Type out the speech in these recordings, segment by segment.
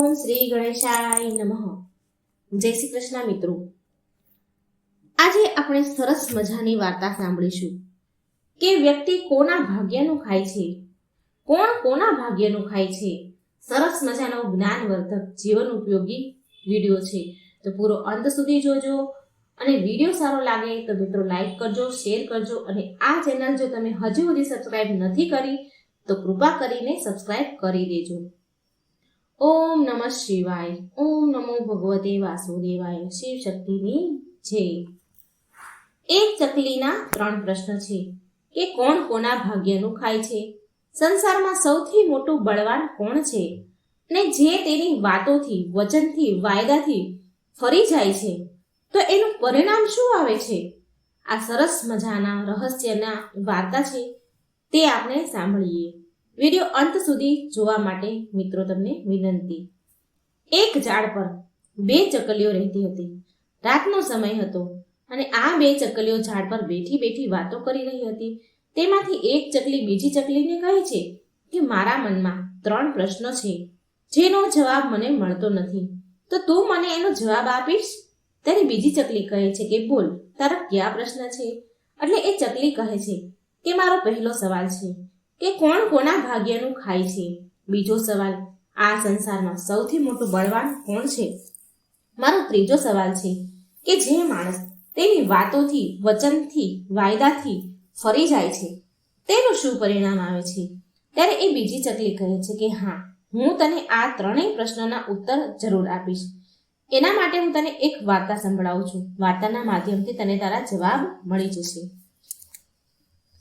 ઓમ શ્રી ગણેશાય નમઃ. જય શ્રી કૃષ્ણ મિત્રો. આજે આપણે સરસ મજાની વાર્તા સાંભળીશું કે વ્યક્તિ કોના ભાગ્યનું ખાય છે? કોણ કોના ભાગ્યનું ખાય છે? સરસ મજાનો જ્ઞાનવર્ધક જીવન ઉપયોગી વીડિયો છે. તો પૂરો અંત સુધી જોજો અને વીડિયો સારો લાગે તો મિત્રો લાઈક કરજો, શેર કરજો અને આ ચેનલ જો તમે હજુ સુધી સબસ્ક્રાઇબ નથી કરી તો કૃપા કરીને સબસ્ક્રાઇબ કરી દેજો. ઓમ નમઃ શિવાય. ઓમ નમો ભગવતે વાસુદેવાય. શિવ શક્તિની જય. એક ચકલીના ત્રણ પ્રશ્ન છે. કે કોણ કોના ભાગ્યનું ખાય છે? સંસારમાં સૌથી મોટું બળવાન કોણ છે? અને જે તેની વાતોથી, વચનથી, વાયદાથી ફરી જાય છે, તો એનું પરિણામ શું આવે છે? આ સરસ મજાના રહસ્યના વાર્તા છે. તે આપણે સાંભળીએ. વીડિયો અંત સુધી જોવા માટે મિત્રો તમને વિનંતી. એક ઝાડ પર બે ચકલીઓ રહેતી હતી. રાતનો સમય હતો અને આ બે ચકલીઓ ઝાડ પર બેઠી બેઠી વાતો કરી રહી હતી. તેમાંથી એક ચકલી બીજી ચકલીને કહે છે કે, મારા મનમાં ત્રણ પ્રશ્નો છે, જેનો જવાબ મને મળતો નથી. તો તું મને એનો જવાબ આપીશ? ત્યારે બીજી ચકલી કહે છે કે, બોલ, તારા કયા પ્રશ્ન છે? એટલે એ ચકલી કહે છે કે, મારો પહેલો સવાલ છે. કે કોણ કોના ભાગ્યનું ખાય છે? બીજો સવાલ, આ સંસારમાં સૌથી મોટું બળવાન કોણ છે? મારો ત્રીજો સવાલ છે કે જે માણસ તેની વાતોથી, વચનથી, વાયદાથી ફરી જાય છે, તેનું શું પરિણામ આવે છે? ત્યારે એ બીજી ચકલી કહે છે કે હા, હું તને આ ત્રણેય પ્રશ્નોના ઉત્તર જરૂર આપીશ. એના માટે હું તને એક વાર્તા સંભળાવું છું. વાર્તાના માધ્યમથી તને તારા જવાબ મળી જશે.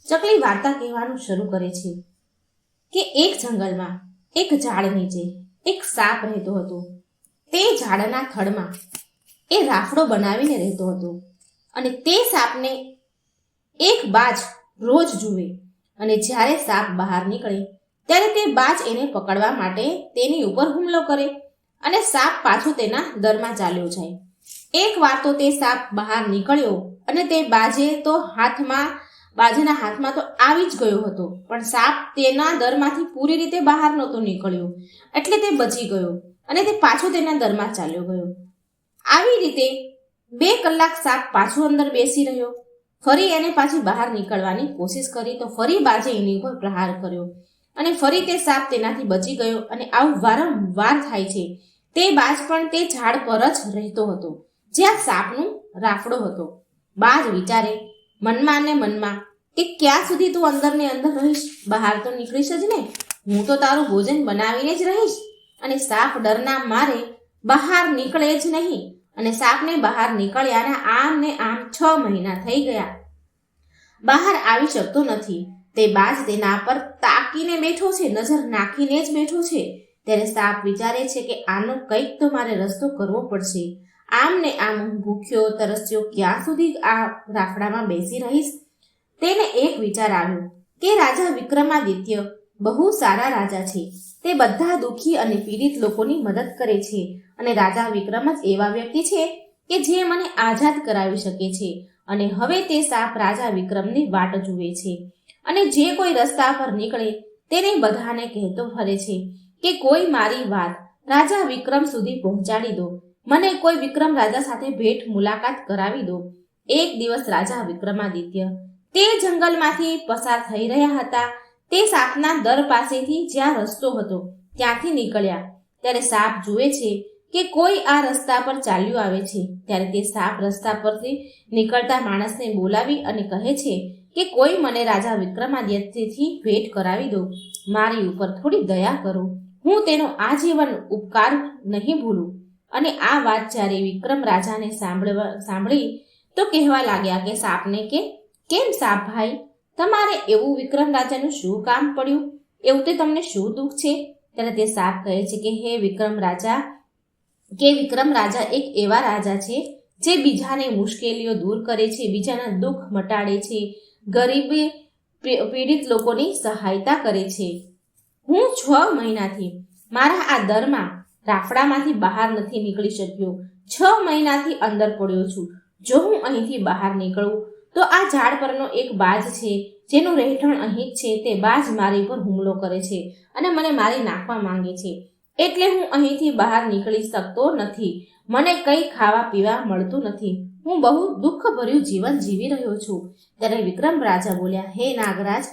ચકલી વાર્તા કહેવાનું શરૂ કરે છે કે એક જંગલમાં એક ઝાડ નીચે એક સાપ રહેતો હતો. તે ઝાડના થડમાં એ રાફડો બનાવીને રહેતો હતો અને તે સાપને એક બાજ રોજ જુએ અને જ્યારે સાપ બહાર નીકળે ત્યારે તે બાજ એને પકડવા માટે તેની ઉપર હુમલો કરે અને સાપ પાછું તેના દરમાં ચાલ્યો જાય. એક વાર તો તે સાપ બહાર નીકળ્યો અને તે બાજે તો હાથમાં બાજેના હાથમાં તો આવી જ ગયો હતો. પણ સાપ તેના દરમાંથી પૂરી રીતે બહાર નહોતો નીકળ્યો. એટલે તે બચી ગયો અને તે પાછો તેના દરમાં ચાલ્યો ગયો. આવી રીતે બે કલાક સાપ પાછો અંદર બેસી રહ્યો. ફરી એને પાછી બહાર નીકળવાની કોશિશ કરી તો ફરી બાજે એની ઉપર પ્રહાર કર્યો. અને ફરી તે સાપ તેનાથી બચી ગયો અને આવું વારંવાર થાય છે. તે બાજ પણ તે ઝાડ પર જ રહેતો હતો. જ્યાં સાપનું રાફડો હતો. બાજ વિચારે, મનમાં ને મનમાં કે ક્યાં સુધી તું અંદર ને અંદર રહીશ? બહાર તો નીકળીશ જ ને હું તો તારું ભોજન બનાવીને જ રહીશ. અને સાપ ડરના મારે બહાર નીકળે જ નહીં. અને સાપને બહાર નીકળ્યાના આમ ને આમ છ મહિના થઈ ગયા. બહાર આવી શકતો નથી. તે બાજ તેના પર તાકીને બેઠો છે, નજર નાખીને જ બેઠો છે. ત્યારે સાપ વિચારે છે કે આનો કંઈક તો મારે રસ્તો કરવો પડશે. આમ ને આમ હું ભૂખ્યો, તરસ્યો, ક્યાં સુધી આ રાફડામાં બેસી રહીશ? તેને એક વિચાર આવ્યો કે રાજા વિક્રમાદિત્ય બહુ સારા રાજા છે. તે બધા દુઃખી અને પીડિત લોકોની મદદ કરે છે અને રાજા વિક્રમ જ એવા વ્યક્તિ છે કે જે મને આઝાદ કરાવી શકે છે અને હવે તે સાપ રાજા વિક્રમની વાટ જુએ છે. અને જે કોઈ રસ્તા પર નીકળે તેને બધાને કહેતો ફરે છે કે કોઈ મારી વાત રાજા વિક્રમ સુધી પહોંચાડી દો. મને કોઈ વિક્રમ રાજા સાથે ભેટ મુલાકાત કરાવી દો. એક દિવસ રાજા વિક્રમાદિત્ય તે જંગલમાંથી પસાર થઈ રહ્યા હતા. તે સાપના દર પાસેથી જ્યાં રસ્તો હતો, ત્યાંથી નીકળ્યા. ત્યારે સાપ જુએ છે કે કોઈ આ રસ્તા પર ચાલ્યું આવે છે. ત્યારે તે સાપ રસ્તા પરથી નીકળતા માણસને બોલાવી અને કહે છે કે, કોઈ મને રાજા વિક્રમાદિત્યથી ભેટ કરાવી દો. મારી ઉપર થોડી દયા કરો. હું તેનો આજીવન ઉપકાર નહીં ભૂલું. અને આ વાત જ્યારે વિક્રમ રાજાને સાંભળવા સાંભળી તો કહેવા લાગ્યા કે સાપને કે કેમ સાપ ભાઈ? તમારે એવું વિક્રમ રાજાનું શું કામ પડ્યું? એવું તે તમને શું દુઃખ છે? ત્યારે તે સાપ કહે છે કે, હે વિક્રમ રાજા, કે વિક્રમ રાજા એક એવા રાજા છે જે બીજાને મુશ્કેલીઓ દૂર કરે છે, બીજાના દુઃખ મટાડે છે, ગરીબી પીડિત લોકોની સહાયતા કરે છે. હું છ મહિનાથી મારા આ દરમાં રાફડામાંથી બહાર નથી નીકળી શક્યો. છ મહિનાથી અંદર પડ્યો છું. જો હું અહીંથી બહાર નીકળું તો આ ઝાડ પરનો એક બાજ છે, જેનું રહેઠાણ અહીં છે, તે બાજ મારી પર હુમલો કરે છે અને મને મારી નાખવા માંગે છે. એટલે હું અહીંથી બહાર નીકળી શકતો નથી. મને કંઈ ખાવા પીવા મળતું નથી. હું બહુ દુઃખભર્યું જીવન જીવી રહ્યો છું. ત્યારે વિક્રમ રાજા બોલ્યા, હે નાગરાજ,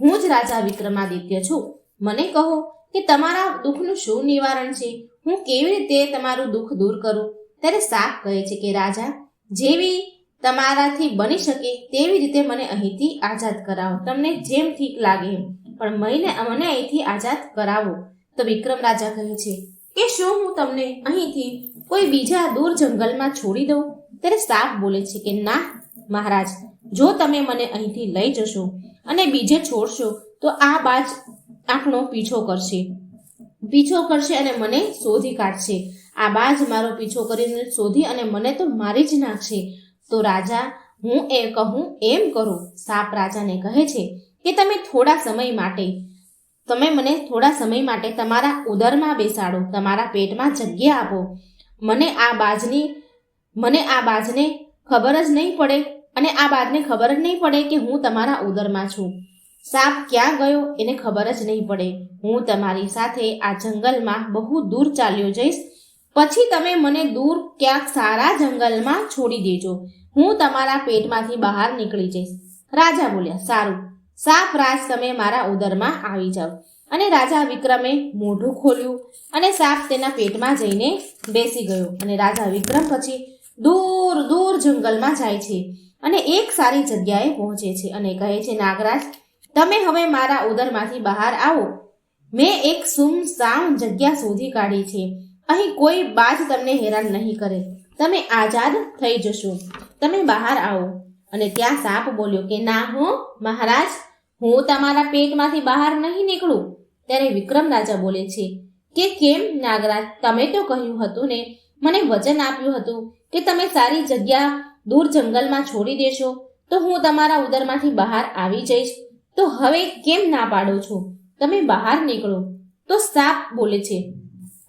હું જ રાજા વિક્રમાદિત્ય છું. મને કહો કે તમારા દુઃખનું શું નિવારણ છે? હું કેવી રીતે તમારું દુઃખ દૂર કરું? ત્યારે સાપ કહે છે કે, રાજા, જેવી તમારાથી બની શકે તેવી રીતે મને અહીંથી આઝાદ કરાવો. તમને જેમ ઠીક લાગે એમ. પણ મહિને મને અહીંથી આઝાદ કરાવો. તો વિક્રમ રાજા કહે છે કે શું હું તમને અહીંથી કોઈ બીજા દૂર જંગલમાં છોડી દઉં? ત્યારે સાપ બોલે છે કે ના, મહારાજ, જો તમે મને અહીંથી લઈ જશો અને બીજે છોડશો, તો આ બાજ આપણો પીછો કરશે. પીછો કરશે અને મને શોધી કાઢશે. આ બાજ મારો પીછો કરીને શોધી અને મને તો મારી જ નાખશે. તો રાજા, હું એ કહું, એમ કરો. સાપ રાજાને કહે છે કે તમે થોડા સમય માટે, તમે મને થોડા સમય માટે તમારા ઉદરમાં બેસાડો, તમારા પેટમાં જગ્યા આપો. મને આ બાજની, મને આ બાજને ખબર જ નહીં પડે અને આ બાજને ખબર જ નહીં પડે કે હું તમારા ઉદરમાં છું. સાપ ક્યાં ગયો એને ખબર જ નહીં પડે. હું તમારી સાથે આ જંગલમાં બહુ દૂર ચાલ્યો જઈશ. પછી તમે મને દૂર ક્યાંક સારા જંગલમાં છોડી દેજો. હું તમારા પેટમાંથી બહાર નીકળી જઈશ. રાજા બોલ્યા, સારું. સાપ રાજ તમે મારા ઉદરમાં આવી જાઓ. અને રાજા વિક્રમે મોઢું ખોલ્યું અને સાપ તેના પેટમાં જઈને બેસી ગયો. અને રાજા વિક્રમ પછી દૂર દૂર જંગલમાં જાય છે અને એક સારી જગ્યાએ પહોંચે છે અને કહે છે, નાગરાજ, તમે હવે મારા ઉદરમાંથી બહાર આવો. મેં એક સુમસામ જગ્યા શોધી કાઢી છે. અહીં કોઈ બાજ તમને હેરાન નહીં કરે. તમે આઝાદ થઈ જશો. તમે બહાર આવો. અને ત્યાં સાપ બોલ્યો કે, ના હો, મહારાજ, હું તમારા પેટમાંથી બહાર નહીં નીકળું. ત્યારે વિક્રમ રાજા બોલે છે કે, કેમ, નાગરાજ? તમે તો કહ્યું હતું ને, મને વચન આપ્યું હતું કે તમે સારી જગ્યા દૂર જંગલમાં છોડી દેશો, તો હું તમારા ઉદરમાંથી બહાર આવી જઈશ. તો હવે કેમ ના પાડો છો? તમે બહાર નીકળો. તો સાપ બોલે છે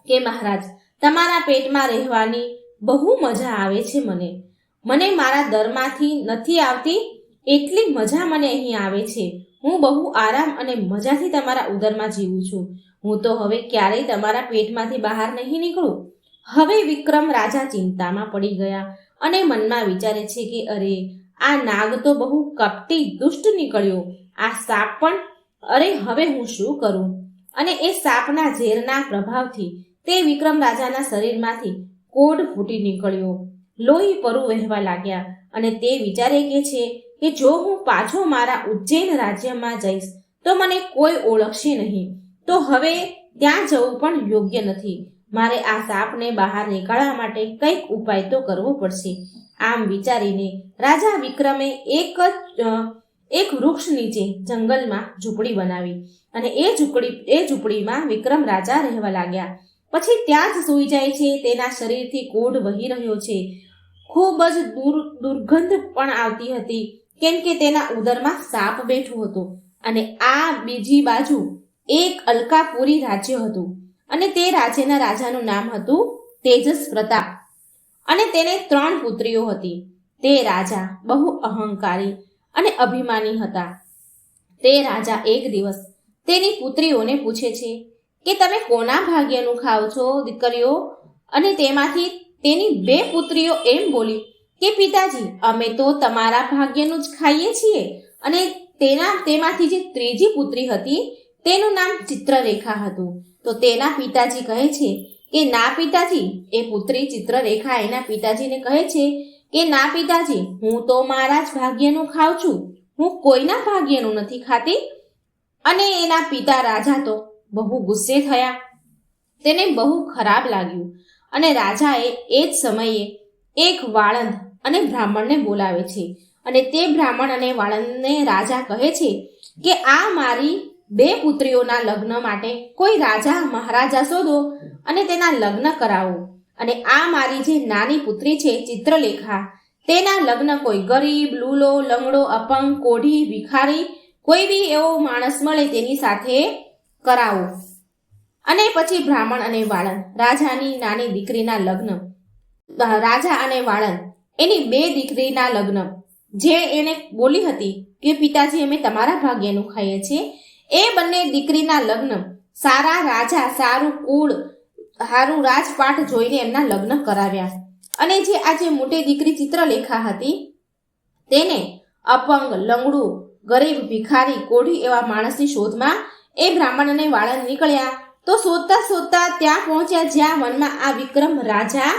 કે, મહારાજ, તમારા પેટમાં રહેવાની બહુ મજા આવે છે મને. મને મારા દરમાંથી નથી આવતી? એટલી મજા મને અહીં આવે છે. હું બહુ આરામ અને મજાથી તમારા ઉદરમાં જીવું છું. હું તો હવે ક્યારેય તમારા પેટમાંથી બહાર નહીં નીકળું. હવે વિક્રમ રાજા ચિંતામાં પડી ગયા અને મનમાં વિચારે છે કે, અરે, આ નાગ તો બહુ કપટી, દુષ્ટ નીકળ્યો. આ સાપ પણ? અરે, હવે હું શું કરું? અને એ સાપના ઝેરના પ્રભાવથી તે વિક્રમ રાજાના શરીરમાંથી કોડ ફૂટી નીકળ્યો. લોહી પરું વહેવા લાગ્યા અને તે વિચારે કે છે કે જો હું પાછો મારા ઉજ્જૈન રાજ્યમાં જઈશ, તો મને કોઈ ઓળખશે નહીં. તો હવે ત્યાં જવું પણ યોગ્ય નથી. મારે આ સાપને બહાર નીકાળવા માટે કંઈક ઉપાય તો કરવો પડશે. આમ વિચારીને રાજા વિક્રમે એક જ એક વૃક્ષ નીચે જંગલમાં ઝૂંપડી બનાવી અને એ ઝૂંપડી, એ ઝૂંપડીમાં વિક્રમ રાજા રહેવા લાગ્યા. પછી ત્યાં જ સૂઈ જાય છે, તેના શરીરથી કોઢ વહી રહ્યો છે. ખૂબ જ દુર, દુર્ગંધ પણ આવતી હતી, કેમ કે તેના ઉદરમાં સાપ બેઠો હતો. અને આ બીજી બાજુ એક અલકાપુરી રાજ્ય હતું. અને તે રાજ્યના રાજાનું નામ હતું તેજસ પ્રતાપ. અને તેને ત્રણ પુત્રીઓ હતી. તે રાજા બહુ અહંકારી અને અભિમાની હતા. તે રાજા એક દિવસ તેની પુત્રીઓને પૂછે છે કે, તમે કોના ભાગ્યનું ખાઓ છો, દીકરીઓ? અને તેમાંથી તેની બે પુત્રીઓ એમ બોલી કે પિતાજી, અમે તો તમારા ભાગ્યનું જ ખાઈએ છીએ. અને તેના, તેમાંથી જે ત્રીજી પુત્રી હતી, તેનું નામ ચિત્રરેખા હતું. તો તેના પિતાજી કહે છે કે, ના પિતાજી, એ પુત્રી ચિત્રરેખા એના પિતાજીને કહે છે કે, ના પિતાજી, હું તો મારા જ ભાગ્યનું ખાઉં છું. હું કોઈના ભાગ્યનું નથી ખાતી. અને એના પિતા રાજા તો બહુ ગુસ્સે થયા. તેને બહુ ખરાબ લાગ્યું. અને રાજાએ એ જ સમયે એક વાળંદ અને બ્રાહ્મણને બોલાવે છે. અને તે બ્રાહ્મણ અને વાળંદને રાજા કહે છે કે, આ મારી બે પુત્રીઓના લગ્ન માટે કોઈ રાજા મહારાજા શોધો અને તેના લગ્ન કરાવો. અને આ મારી જે નાની પુત્રી છે, ચિત્રલેખા, તેના લગ્ન કોઈ ગરીબ, લૂલો, લંગડો, અપંગ, કોઢી, ભિખારી, કોઈ બી એવો માણસ મળે તેની સાથે કરાવો. અને પછી બ્રાહ્મણ અને વાળંદ, રાજાની નાની દીકરીના લગ્ન. રાજા અને વાળંદ, એની બે દીકરીના લગ્ન. જે એને બોલી હતી કે, પિતાજી, અમે તમારા ભાગ્યનું ખાઈએ છીએ. એ બંને દીકરીના લગ્ન. સારા રાજા, સારું કુળ સારું રાજપાટ જોઈને એમના લગ્ન કરાવ્યા. અને જે આજે મોટી દીકરી ચિત્રલેખા હતી, તેને અપંગ, લંગડું, ગરીબ, ભિખારી, કોઢી એવા માણસની શોધમાં એ બ્રાહ્મણ અને વાળંદ નીકળ્યા. તો શોધતા શોધતા ત્યાં પહોંચ્યા જ્યાં વનમાં આ વિક્રમ રાજા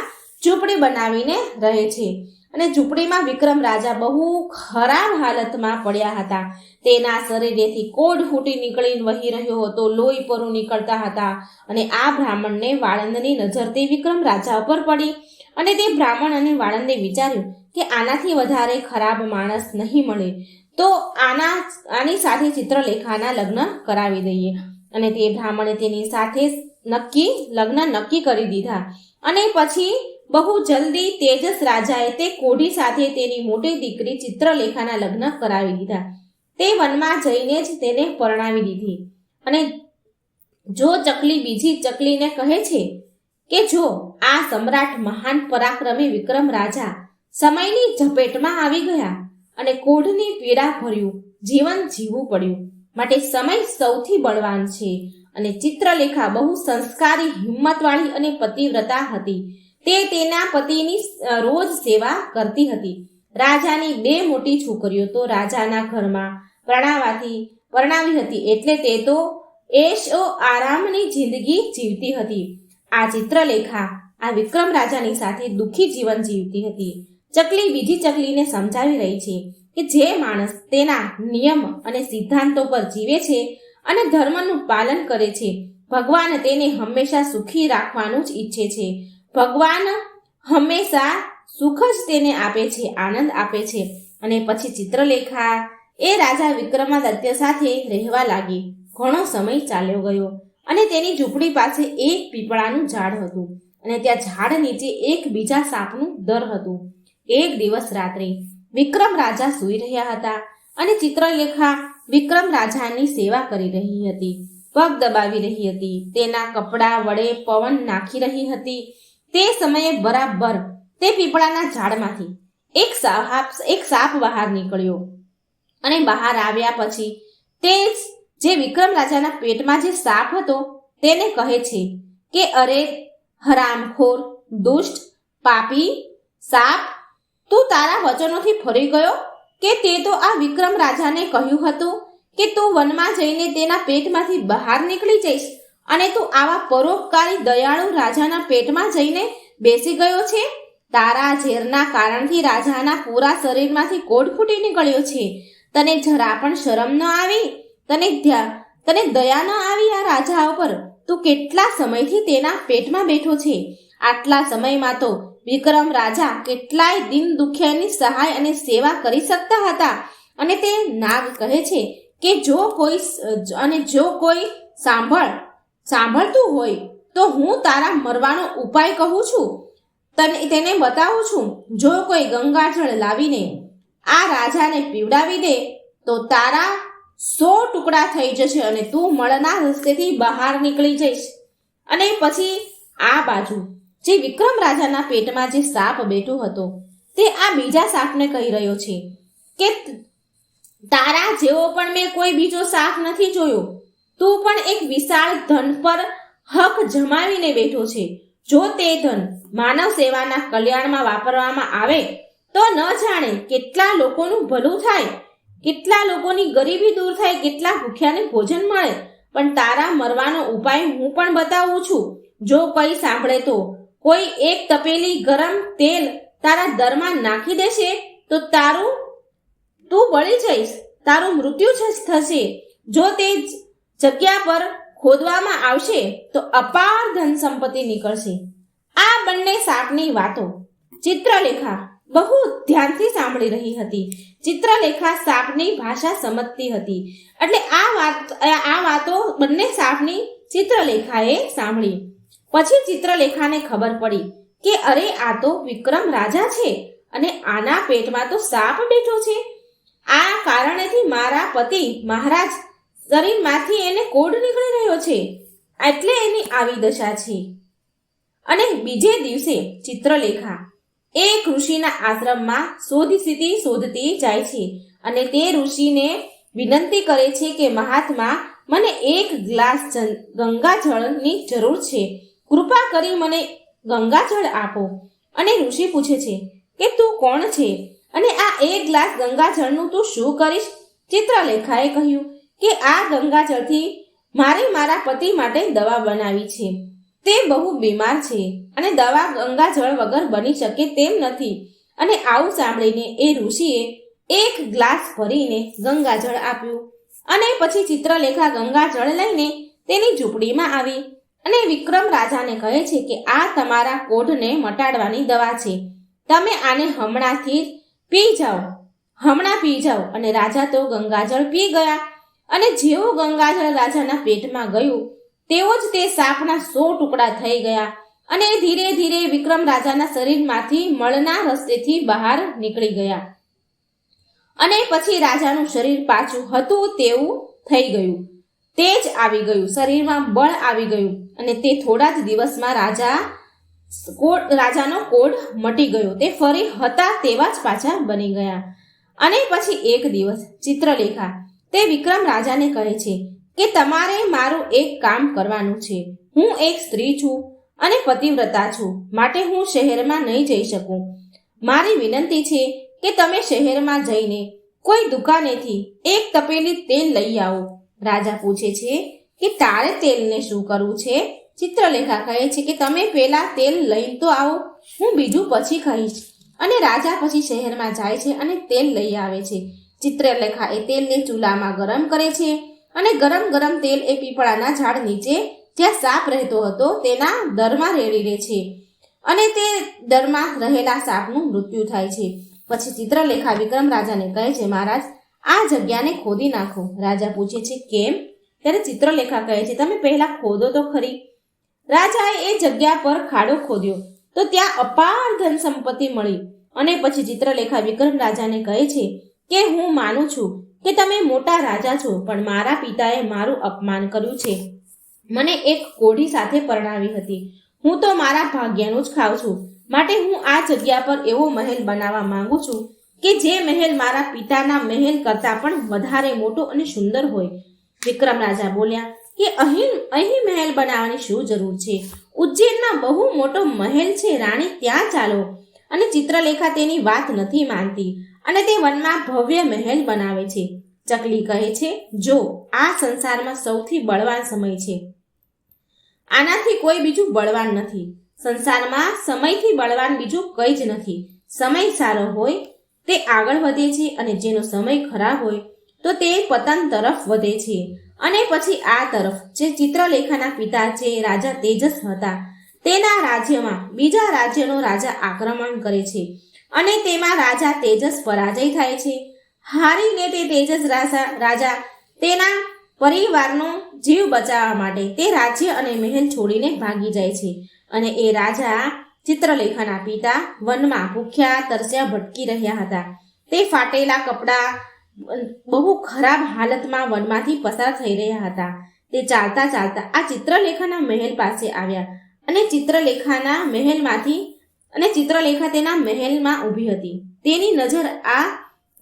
ઝૂંપડી બનાવીને રહે છે. અને ઝૂંપડીમાં વિક્રમ રાજા બહુ ખરાબ હાલતમાં પડ્યા હતા. તેના શરીરેથી કોડ ફૂટી નીકળીને વહી રહ્યો હતો, લોહી પરું નીકળતા હતા અને આ બ્રાહ્મણને વાળંદની નજર તે વિક્રમ રાજા ઉપર પડી. અને તે બ્રાહ્મણ અને વાળંદે વિચાર્યું કે આનાથી વધારે ખરાબ માણસ નહીં મળે. તો આના, આની સાથે ચિત્રલેખાના લગ્ન કરાવી દઈએ. અને તે બ્રાહ્મણે તેની સાથે નક્કી, લગ્ન નક્કી કરી દીધા. અને પછી બહુ જલ્દી તેજસ રાજાએ તે કોઢી સાથે તેની મોટી દીકરી ચિત્રલેખાના લગ્ન કરાવી દીધા. તે વનમાં જઈને જ તેને પરણાવી દીધી. અને જો ચકલી બીજી ચકલીને કહે છે કે, જો, આ સમ્રાટ મહાન પરાક્રમી વિક્રમ રાજા સમયની ઝપેટમાં આવી ગયા અને કોઢની પીડા ભર્યું, જીવન જીવવું પડ્યું. માટે સમય સૌથી બળવાન છે. અને ચિત્રલેખા બહુ સંસ્કારી, હિંમતવાળી અને પતિવ્રતા હતી. તે તેના પતિની રોજ સેવા કરતી હતી. રાજાની બે મોટી છોકરીઓ તો રાજાના ઘરમાં પ્રણાવાથી પરણાવી હતી. એટલે તે તો એશો આરામની જિંદગી જીવતી હતી. આ ચિત્રલેખા આ વિક્રમ રાજાની સાથે દુઃખી જીવન જીવતી હતી. ચકલી બીજી ચકલીને સમજાવી રહી છે. કે જે માણસ તેના નિયમ અને સિદ્ધાંતો પર જીવે છે અને ધર્મનું પાલન કરે છે, ભગવાન તેને હંમેશા સુખી રાખવાનું જ ઈચ્છે છે. ભગવાન હંમેશા સુખ જ તેને આપે છે, આનંદ આપે છે. અને પછી ચિત્રલેખા એ રાજા વિક્રમાદિત્ય સાથે રહેવા લાગી. ઘણો સમય ચાલ્યો ગયો અને તેની ઝૂંપડી પાસે એક પીપળાનું ઝાડ હતું અને ત્યાં ઝાડ નીચે એક બીજા સાપનું દર હતું. એક દિવસ રાત્રે વિક્રમ રાજા સૂઈ રહ્યા હતા અને ચિત્રલેખા વિક્રમ રાજાની સેવા કરી રહી હતી. પગ દબાવી રહી હતી. તેના કપડા વડે પવન નાખી રહી હતી. તે સમયે બરાબર તે પીપળાના ઝાડમાંથી એક સાપ એક સાપ બહાર નીકળ્યો અને બહાર આવ્યા પછી તે જે વિક્રમ રાજાના પેટમાં જે સાપ હતો તેને કહે છે કે અરે હરામખોર, દુષ્ટ, પાપી સાપ તું તારા વચનોથી ફરી ગયો? કે તે તો આ વિક્રમ રાજાને કહ્યું હતું કે તું વનમાં જઈને તેના પેટમાંથી બહાર નીકળી જઈશ અને તું આવા પરોપકારી દયાળુ રાજાના પેટમાં જઈને બેસી ગયો છે? તારા ઝેરના કારણથી રાજાના પૂરા શરીરમાંથી કોડ ફૂટી નીકળ્યો છે. તને જરા પણ શરમ ન આવી? તને ધ્યા- તને દયા ન આવી આ રાજા ઉપર? તું કેટલા સમયથી તેના પેટમાં બેઠો છે? આટલા સમયમાં તો વિક્રમ રાજા કેટલાય દિન દુખિયાની સહાય અને સેવા કરી શકતા હતા. અને તે નાગ કહે છે કે જો કોઈ અને જો કોઈ સાંભળ, સાંભળતું હોય તો હું તારા મરવાનો ઉપાય કહું છું. તને, તેને બતાવું છું, જો કોઈ ગંગાજળ લાવીને આ રાજાને પીવડાવી દે, તો તારા સો ટુકડા થઈ જશે અને તું મળના રસ્તેથી બહાર નીકળી જઈશ. અને પછી આ બાજુ જે વિક્રમ રાજાના પેટમાં જે સાપ બેઠો હતો, તે આ બીજા સાપને કહી રહ્યો છે કે, તારા જેવો પણ મેં કોઈ બીજો સાપ નથી જોયો. તું પણ એક વિશાળ ધન પર હક જમાવીને બેઠો છે. જો તે ધન માનવ સેવાના કલ્યાણમાં વાપરવામાં આવે, તો ન જાણે કેટલા લોકોનું ભલું થાય, કેટલા લોકોની ગરીબી દૂર થાય, કેટલા ભૂખ્યાને ભોજન મળે. પણ તારા મરવાનો ઉપાય હું પણ બતાવું છું. જો કોઈ સાંભળે તો કોઈ એક તપેલી ગરમ તેલ તારા દરમાં નાખી દેશે, તો તારું તું બળી જઈશ, તારું મૃત્યુ જ થશે. જો તે જગ્યા પર ખોદવામાં આવશે, તો અપાર ધન સંપત્તિ નીકળશે. આ બંને સાપની વાતો ચિત્રલેખા બહુ ધ્યાનથી સાંભળી રહી હતી. ચિત્રલેખા સાપની ભાષા સમજતી હતી. એટલે આ વાત, આ વાતો બંને સાપની ચિત્રલેખાએ સાંભળી. પછી ચિત્રલેખાને ખબર પડી કે અરે, આ તો વિક્રમ રાજા છે અને આના પેટમાં તો સાપ બેઠો છે. આ કારણેથી મારા પતિ મહારાજ શરીરમાંથી એને કોડ નીકળી રહ્યો છે. એટલે એની આવી દશા છે. અને બીજે દિવસે ચિત્રલેખા એક ઋષિના આશ્રમમાં શોધ સ્થિતિ શોધતી જાય છે અને તે ઋષિને વિનંતી કરે છે કે મહાત્મા, મને એક ગ્લાસ ગંગાજળની જરૂર છે. કૃપા કરી મને ગંગાજળ આપો. અને ઋષિ પૂછે છે કે, તું કોણ છે? અને આ એક ગ્લાસ ગંગાજળનું તું શું કરીશ? ચિત્રલેખાએ કહ્યું કે, આ ગંગાજળથી મારે મારા પતિ માટે દવા બનાવી છે. તે બહુ બીમાર છે અને દવા ગંગાજળ વગર બની શકે તેમ નથી. અને આવું સાંભળીને એ ઋષિએ એક ગ્લાસ ભરીને ગંગાજળ આપ્યું. અને પછી ચિત્રલેખા ગંગાજળ લઈને તેની ઝૂંપડીમાં આવી. અને વિક્રમ રાજાને કહે છે કે આ તમારા કોઢને મટાડવાની દવા છે. તમે આને હમણાંથી પી જાઓ. હમણાં પી જાઓ. અને રાજા તો ગંગાજળ પી ગયા. અને જેવું ગંગાજળ રાજાના પેટમાં ગયું તેવો જ તે સાપના સો ટુકડા થઈ ગયા. અને ધીરે ધીરે વિક્રમ રાજાના શરીરમાંથી મળના રસ્તેથી બહાર નીકળી ગયા. અને પછી રાજાનું શરીર પાછું હતું તેવું થઈ ગયું. તેજ આવી ગયું. શરીરમાં બળ આવી ગયું અને તે થોડા જ દિવસમાં રાજા કોડ, રાજાનો કોડ મટી ગયો. તે ફરી હતા તેવા જ પાછા બની ગયા. અને પછી એક દિવસ ચિત્રલેખા તે વિક્રમ રાજાને કહે છે કે તમારે મારું એક કામ કરવાનું છે. હું એક સ્ત્રી છું અને પતિવ્રતા છું. માટે હું શહેરમાં નહીં જઈ શકું. મારી વિનંતી છે કે તમે શહેરમાં જઈને કોઈ દુકાનેથી એક તપેલી તેલ લઈ આવો. રાજા પૂછે છે કે તારે તેલને શું કરવું છે? ચિત્રલેખા કહે છે કે તમે પેલા તેલ લઈને તો આવો. હું બીજું પછી કહીશ. અને રાજા પછી શહેરમાં જાય છે અને તેલ લઈ આવે છે. ચિત્રલેખા એ તેલને ચૂલામાં ગરમ કરે છે અને ગરમ ગરમ તેલ એ પીપળાના ઝાડ નીચે જ્યાં સાપ રહેતો હતો તેના દરમાં રેડી લે છે. અને તે દરમાં રહેલા સાપનું મૃત્યુ થાય છે. પછી ચિત્રલેખા વિક્રમ રાજાને કહે છે, મહારાજ આ જગ્યાને ખોદી નાખો. રાજા પૂછે છે, કેમ? ત્યારે ચિત્રલેખા કહે છે, તમે પહેલા ખોદો તો ખરી. રાજાએ એ જગ્યા પર ખાડો ખોદ્યો. તો ત્યાં અપાર ધન સંપત્તિ મળી. અને પછી ચિત્રલેખા વિક્રમ રાજાને કહે છે કે, હું માનું છું કે તમે મોટા રાજા છો, પણ મારા પિતાએ મારું અપમાન કર્યું છે. મને એક કોઢી સાથે પરણાવી હતી. હું તો મારા ભાગ્યનું જ ખાઉં છું. માટે હું આ જગ્યા પર એવો મહેલ બનાવવા માંગુ છું કે જે મહેલ મારા પિતાના મહેલ કરતાં પણ વધારે મોટો અને સુંદર હોય. વિક્રમ રાજા બોલ્યા, કે અહીં અહીં મહેલ બનાવવાની શું જરૂર છે? ઉજ્જૈનમાં બહુ મોટો મહેલ છે, રાણી ત્યાં ચાલો. અને ચિત્રલેખા તેની વાત નથી માનતી અને તે વનમાં ભવ્ય મહેલ બનાવે છે. ચકલી કહે છે, જો, આ સંસારમાં સૌથી બળવાન સમય છે. આનાથી કોઈ બીજું બળવાન નથી. સંસારમાં સમયથી બળવાન બીજું કંઈ જ નથી. સમય સારો હોય તે આગળ વધે છે અને જેનો સમય ખરાબ હોય તો તે પતન તરફ વધે છે. અને પછી આ તરફ જે ચિત્રલેખાના પિતા જે રાજા તેજસ હતા, તેના રાજ્યમાં બીજા રાજ્યનો રાજા આક્રમણ કરે છે અને તેમાં રાજા તેજસ પરાજય થાય છે. હારીને તે તેજસ રાજા રાજા તેના પરિવારનો જીવ બચાવવા માટે તે રાજ્ય અને મહેલ છોડીને ભાગી જાય છે અને એ રાજા ચિત્રલેખાના પિતા વનમાં ભૂખ્યા તરસ્યા ભટકી રહ્યા હતા. તે ફાટેલા કપડાં બહુ ખરાબ હાલતમાં વનમાંથી પસાર થઈ રહ્યા હતા. તે ચાલતા ચાલતા આ ચિત્રલેખાના મહેલ પાસે આવ્યા અને ચિત્રલેખાના મહેલમાંથી, અને ચિત્રલેખા તેના મહેલમાં ઊભી હતી. તેની નજર આ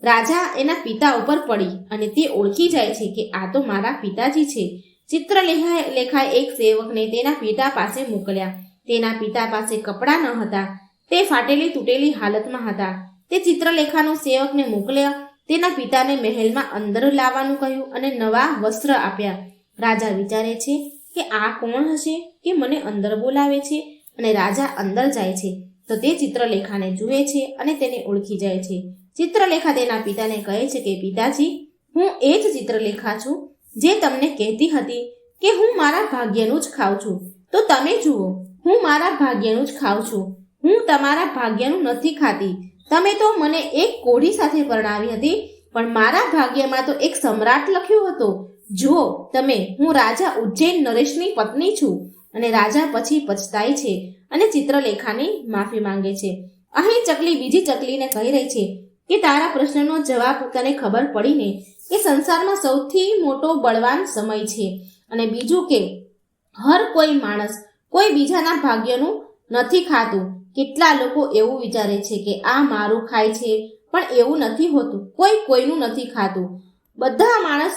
રાજા એના પિતા ઉપર પડી અને તે ઓળખી જાય છે કે આ તો મારા પિતાજી છે. ચિત્રલેખા લેખાએ એક સેવકને તેના પિતા પાસે મોકલ્યા. તેના પિતા પાસે કપડાં ન હતા. તે ફાટેલી તૂટેલી હાલતમાં હતા. તે ચિત્રલેખાનો સેવકને મોકલ્યા. તેના પિતાને મહેલમાં અંદર લાવવાનું કહ્યું અને નવા વસ્ત્ર આપ્યા. રાજા વિચારે છે કે આ કોણ હશે કે મને અંદર બોલાવે છે અને રાજા અંદર જાય છે. તો તે ચિત્રલેખાને જુએ છે અને તેને ઓળખી જાય છે. ચિત્રલેખા તેના પિતાને કહે છે કે, પિતાજી, હું એ જ ચિત્રલેખા છું જે તમને કહેતી હતી કે હું મારા ભાગ્યનું જ ખાઉં છું. તો તમે જુઓ હું મારા ભાગ્યનું જ ખાઉં છું. હું તમારા ભાગ્યનું નથી ખાતી. તમે તો મને એક કોઢી સાથે પરણાવી હતી, પણ મારા ભાગ્યમાં તો એક સમ્રાટ લખ્યો હતો. જુઓ, તમે, હું રાજા ઉજ્જૈન નરેશની પત્ની છું અને રાજા પછી પછતાય છે અને ચિત્રલેખાની માફી માંગે છે. અહીં ચકલી બીજી ચકલીને કહી રહી છે કે તારા પ્રશ્નનો જવાબ તને ખબર પડીને કે સંસારમાં સૌથી મોટો બળવાન સમય છે. અને બીજું કે, હર કોઈ માણસ કોઈ બીજાના ભાગ્યનું નથી ખાતું. કેટલા લોકો એવું વિચારે છે કે આ મારું ખાય છે, પણ એવું નથી હોતું. કોઈ કોઈનું નથી ખાતું. બધા માણસ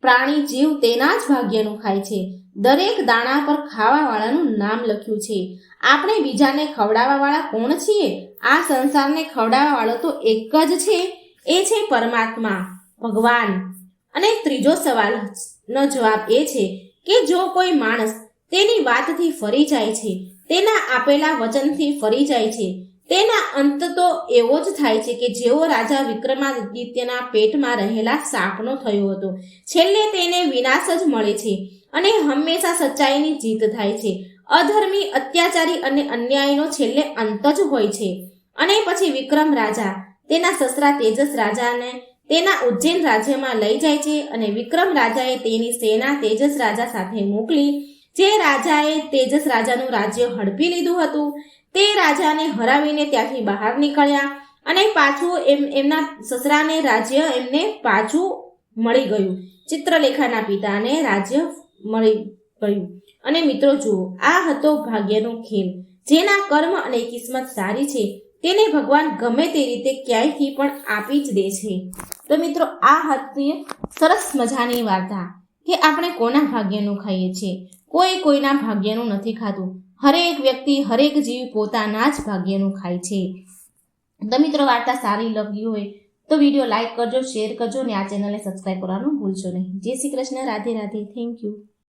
પ્રાણી જીવ તેના જ ભાગ્યનું ખાય છે. દરેક દાણા પર ખાવાવાળાનું નામ લખ્યું છે. આપણે બીજાને ખવડાવવાવાળા કોણ છીએ? આ સંસારને ખવડાવવાવાળો તો એક જ છે. એ છે પરમાત્મા, ભગવાન. અને ત્રીજો સવાલનો જવાબ એ છે કે જો કોઈ માણસ તેની વાતથી ફરી જાય છે. તેના આપેલા વચનથી ફરી જાય છે. તેના અંત તો એવો જ થાય છે કે જેવો રાજા વિક્રમાદિત્યના પેટમાં રહેલા સાપનો થયો હતો. છેલ્લે તેને વિનાશ જ મળે છે અને હંમેશા સચ્ચાઈની જીત થાય છે. અધર્મી, અત્યાચારી અને અન્યાયનો છેલ્લે અંત જ હોય છે. અને પછી વિક્રમ રાજા, તેના સસરા તેજસ રાજાને તેના ઉજ્જૈન રાજ્યમાં લઈ જાય છે અને વિક્રમ રાજાએ તેની સેના તેજસ રાજા સાથે મોકલી જે રાજાએ તેજસ રાજાનું રાજ્ય હડપી લીધું હતું, તે રાજાને હરાવીને ત્યાંથી બહાર નીકળ્યા અને પાછું એમ, એમના સસરાને રાજ્ય એમને પાછું મળી ગયું. ચિત્રલેખાના પિતાને રાજ્ય મળી ગયું. અને મિત્રો જુઓ, આ હતો ભાગ્યનો ખેલ જેના કર્મ અને કિસ્મત સારી છે, તેને ભગવાન ગમે તે રીતે ક્યાંયથી પણ આપી જ દે છે. તો મિત્રો, આ હતી સરસ મજાની વાર્તા કે આપણે કોના ભાગ્યનું ખાઈએ છીએ? કોઈ કોઈના ભાગ્યનું નથી ખાતું હરેક વ્યક્તિ, હરેક જીવ પોતાના જ ભાગ્યનું ખાય છે. તો મિત્રો, વાર્તા સારી લગી હોય તો વીડિયો લાઇક કરજો, શેર કરજો અને આ ચેનલને સબસ્ક્રાઈબ કરવાનું ભૂલશો નહીં. જય શ્રી કૃષ્ણ, રાધે રાધે. Thank you